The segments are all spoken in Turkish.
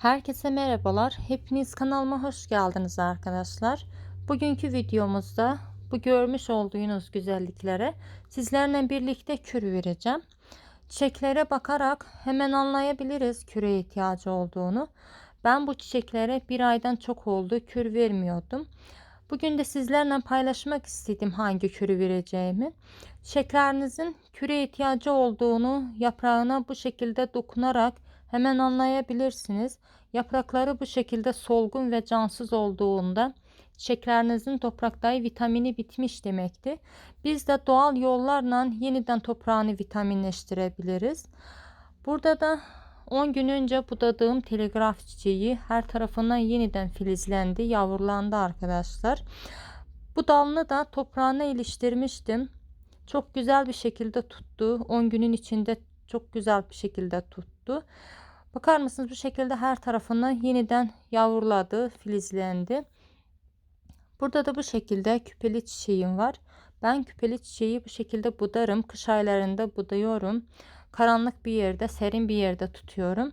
Herkese merhabalar. Hepiniz kanalıma hoş geldiniz arkadaşlar. Bugünkü videomuzda bu görmüş olduğunuz güzelliklere sizlerle birlikte kür vereceğim. Çiçeklere bakarak hemen anlayabiliriz küre ihtiyacı olduğunu. Ben bu çiçeklere bir aydan çok oldu kür vermiyordum. Bugün de sizlerle paylaşmak istedim hangi kürü vereceğimi. Çiçeklerinizin küre ihtiyacı olduğunu yaprağına bu şekilde dokunarak hemen anlayabilirsiniz. Yaprakları bu şekilde solgun ve cansız olduğunda çiçeklerinizin topraktaki vitamini bitmiş demektir. Biz de doğal yollarla yeniden toprağını vitaminleştirebiliriz. Burada da 10 gün önce budadığım telegraf çiçeği her tarafından yeniden filizlendi, yavrulandı arkadaşlar. Bu dalını da toprağına iliştirmiştim. Çok güzel bir şekilde tuttu. 10 günün içinde çok güzel bir şekilde tuttu. Bakar mısınız bu şekilde her tarafından yeniden yavruladı, filizlendi. Burada da bu şekilde küpeli çiçeğim var. Ben küpeli çiçeği bu şekilde budarım. Kış aylarında budayıyorum. Karanlık bir yerde, serin bir yerde tutuyorum.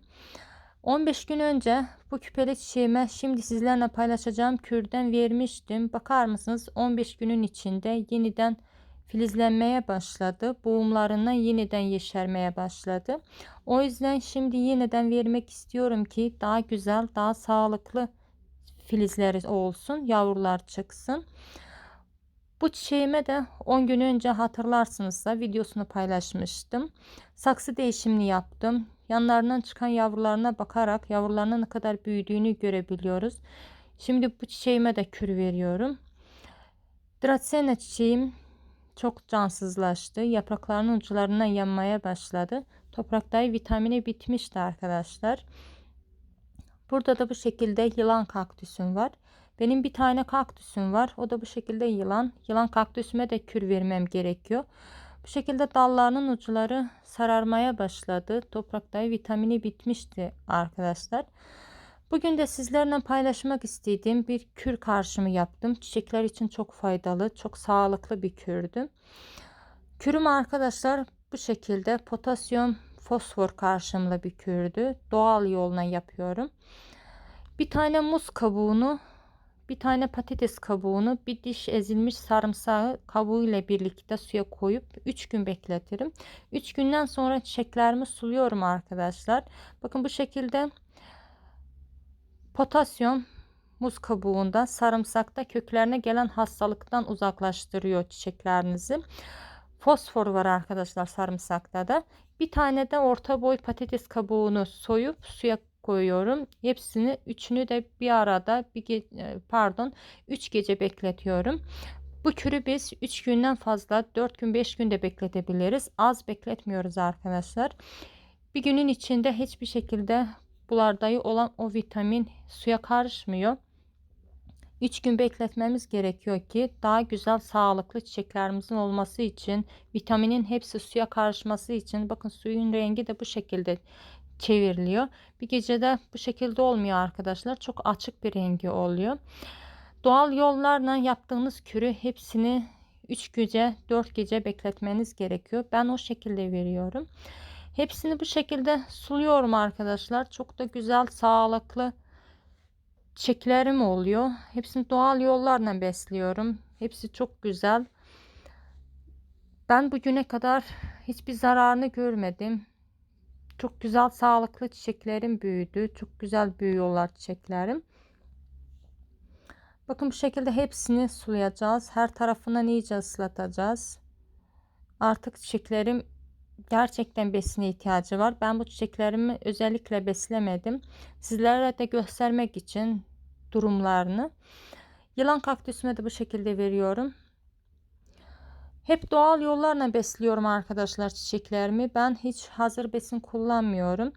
15 gün önce bu küpeli çiçeğime şimdi sizlerle paylaşacağım kürden vermiştim. Bakar mısınız 15 günün içinde yeniden filizlenmeye başladı. Boğumlarından yeniden yeşermeye başladı. O yüzden şimdi yeniden vermek istiyorum ki daha güzel, daha sağlıklı filizleri olsun, yavrular çıksın. Bu çiçeğime de 10 gün önce hatırlarsınızsa videosunu paylaşmıştım. Saksı değişimini yaptım. Yanlarından çıkan yavrularına bakarak yavrularının ne kadar büyüdüğünü görebiliyoruz. Şimdi bu çiçeğime de kür veriyorum. Dracena çiçeğim çok cansızlaştı. Yapraklarının uçlarına yanmaya başladı. Topraktaki vitamini bitmişti arkadaşlar. Burada da bu şekilde yılan kaktüsüm var. Benim bir tane kaktüsüm var. O da bu şekilde yılan. Yılan kaktüsüme de kür vermem gerekiyor. Bu şekilde dallarının uçları sararmaya başladı. Topraktaki vitamini bitmişti arkadaşlar. Bugün de sizlerle paylaşmak istediğim bir kür karşımı yaptım. Çiçekler için çok faydalı, çok sağlıklı bir kürdü. Kürüm arkadaşlar bu şekilde potasyum fosfor karşımlı bir kürdü. Doğal yoluna yapıyorum. Bir tane muz kabuğunu, bir tane patates kabuğunu, bir diş ezilmiş sarımsağı kabuğu ile birlikte suya koyup 3 gün bekletirim. 3 günden sonra çiçeklerimi suluyorum arkadaşlar. Bakın bu şekilde Potasyum muz kabuğunda sarımsakta köklerine gelen hastalıktan uzaklaştırıyor çiçeklerinizi. Fosfor var arkadaşlar sarımsakta da. Bir tane de orta boy patates kabuğunu soyup suya koyuyorum. Hepsini üçünü de bir arada bir e, pardon 3 gece bekletiyorum. Bu kürü biz 3 günden fazla 4 gün 5 günde bekletebiliriz. Az bekletmiyoruz arkadaşlar. Bir günün içinde hiçbir şekilde bulardayı olan o vitamin suya karışmıyor. 3 gün bekletmemiz gerekiyor ki daha güzel sağlıklı çiçeklerimizin olması için vitaminin hepsi suya karışması için bakın suyun rengi de bu şekilde çevriliyor. Bir gecede bu şekilde olmuyor arkadaşlar. Çok açık bir rengi oluyor. Doğal yollarla yaptığınız kürü hepsini 3 gece 4 gece bekletmeniz gerekiyor. Ben o şekilde veriyorum. Hepsini bu şekilde suluyorum arkadaşlar. Çok da güzel, sağlıklı çiçeklerim oluyor. Hepsini doğal yollarla besliyorum. Hepsi çok güzel. Ben bugüne kadar hiçbir zararını görmedim. Çok güzel sağlıklı çiçeklerim büyüdü. Çok güzel büyüyorlar çiçeklerim. Bakın bu şekilde hepsini sulayacağız. Her tarafından iyice ıslatacağız. Artık çiçeklerim gerçekten besine ihtiyacı var. Ben bu çiçeklerimi özellikle beslemedim. Sizlere de göstermek için durumlarını. Yılan kaktüsüme de bu şekilde veriyorum. Hep doğal yollarla besliyorum arkadaşlar çiçeklerimi. Ben hiç hazır besin kullanmıyorum.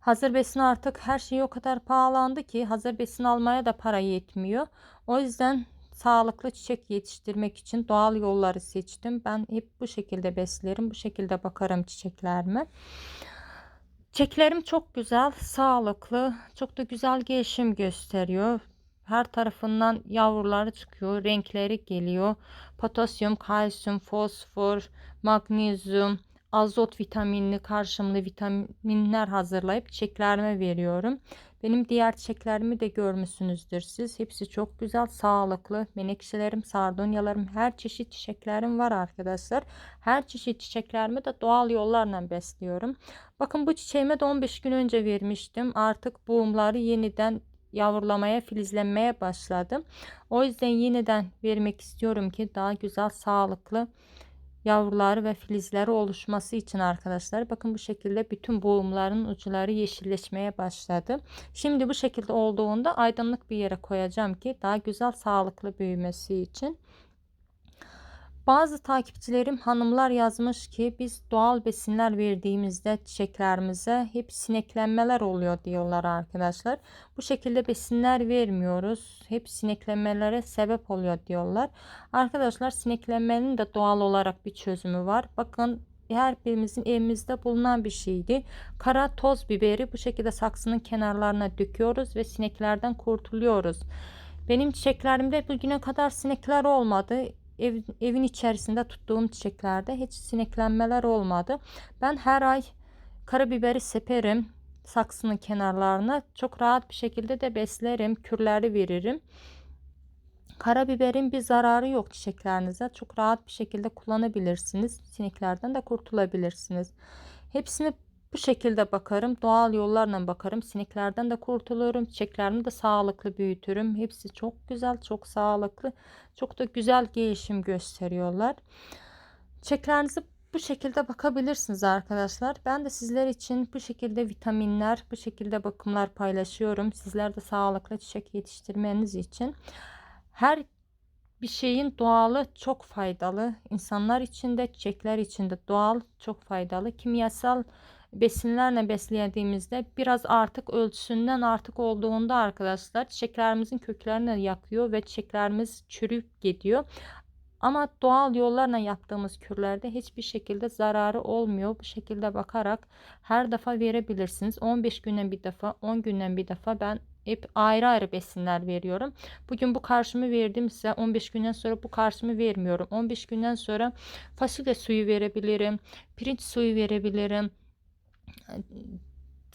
Hazır besin artık her şey o kadar pahalandı ki hazır besin almaya da para yetmiyor. O yüzden sağlıklı çiçek yetiştirmek için doğal yolları seçtim. Ben hep bu şekilde beslerim. Bu şekilde bakarım çiçeklerime. Çiçeklerim çok güzel, sağlıklı, çok da güzel gelişim gösteriyor. Her tarafından yavruları çıkıyor, renkleri geliyor. Potasyum, kalsiyum, fosfor, magnezyum, azot vitaminli karşımlı vitaminler hazırlayıp çiçeklerime veriyorum. Benim diğer çiçeklerimi de görmüşsünüzdür siz. Hepsi çok güzel, sağlıklı. Menekşelerim, sardunyalarım, her çeşit çiçeklerim var arkadaşlar. Her çeşit çiçeklerimi de doğal yollarla besliyorum. Bakın bu çiçeğime de 15 gün önce vermiştim. Artık buğumları yeniden yavrulamaya, filizlenmeye başladı. O yüzden yeniden vermek istiyorum ki daha güzel, sağlıklı yavruları ve filizleri oluşması için arkadaşlar. Bakın bu şekilde bütün boğumların uçları yeşilleşmeye başladı. Şimdi bu şekilde olduğunda aydınlık bir yere koyacağım ki daha güzel sağlıklı büyümesi için. Bazı takipçilerim hanımlar yazmış ki biz doğal besinler verdiğimizde çiçeklerimize hep sineklenmeler oluyor diyorlar arkadaşlar. Bu şekilde besinler vermiyoruz. Hep sineklenmelere sebep oluyor diyorlar. Arkadaşlar sineklenmenin de doğal olarak bir çözümü var. Bakın her birimizin evimizde bulunan bir şeydi. Kara toz biberi bu şekilde saksının kenarlarına döküyoruz ve sineklerden kurtuluyoruz. Benim çiçeklerimde bugüne kadar sinekler olmadı ev, evin içerisinde tuttuğum çiçeklerde hiç sineklenmeler olmadı. Ben her ay karabiberi seperim saksının kenarlarına. Çok rahat bir şekilde de beslerim. Kürleri veririm. Karabiberin bir zararı yok çiçeklerinize. Çok rahat bir şekilde kullanabilirsiniz. Sineklerden de kurtulabilirsiniz. Hepsini bu şekilde bakarım. Doğal yollarla bakarım. Sineklerden de kurtulurum. Çiçeklerimi de sağlıklı büyütürüm. Hepsi çok güzel, çok sağlıklı. Çok da güzel gelişim gösteriyorlar. Çiçeklerinizi bu şekilde bakabilirsiniz arkadaşlar. Ben de sizler için bu şekilde vitaminler, bu şekilde bakımlar paylaşıyorum. Sizler de sağlıklı çiçek yetiştirmeniz için. Her bir şeyin doğalı çok faydalı. İnsanlar için de çiçekler için de doğal çok faydalı. Kimyasal besinlerle beslediğimizde biraz artık ölçüsünden artık olduğunda arkadaşlar çiçeklerimizin köklerini yakıyor ve çiçeklerimiz çürüyüp gidiyor. Ama doğal yollarla yaptığımız kürlerde hiçbir şekilde zararı olmuyor. Bu şekilde bakarak her defa verebilirsiniz. 15 günden bir defa, 10 günden bir defa ben hep ayrı ayrı besinler veriyorum. Bugün bu karşımı verdim size. 15 günden sonra bu karşımı vermiyorum. 15 günden sonra fasulye suyu verebilirim. Pirinç suyu verebilirim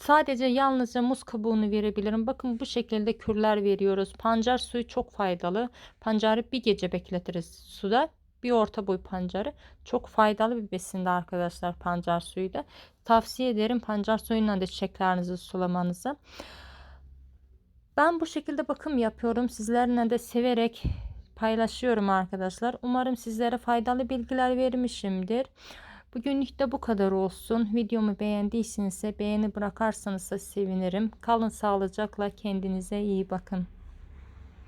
Sadece yalnızca muz kabuğunu verebilirim. Bakın bu şekilde kürler veriyoruz. Pancar suyu çok faydalı. Pancarı bir gece bekletiriz suda. Bir orta boy pancarı. Çok faydalı bir besinde arkadaşlar pancar suyu da. Tavsiye ederim pancar suyuyla da çiçeklerinizi sulamanızı. Ben bu şekilde bakım yapıyorum. Sizlerle de severek paylaşıyorum arkadaşlar. Umarım sizlere faydalı bilgiler vermişimdir. Bugünlük de bu kadar olsun. Videomu beğendiyseniz beğeni bırakarsanız sevinirim. Kalın sağlıcakla kendinize iyi bakın.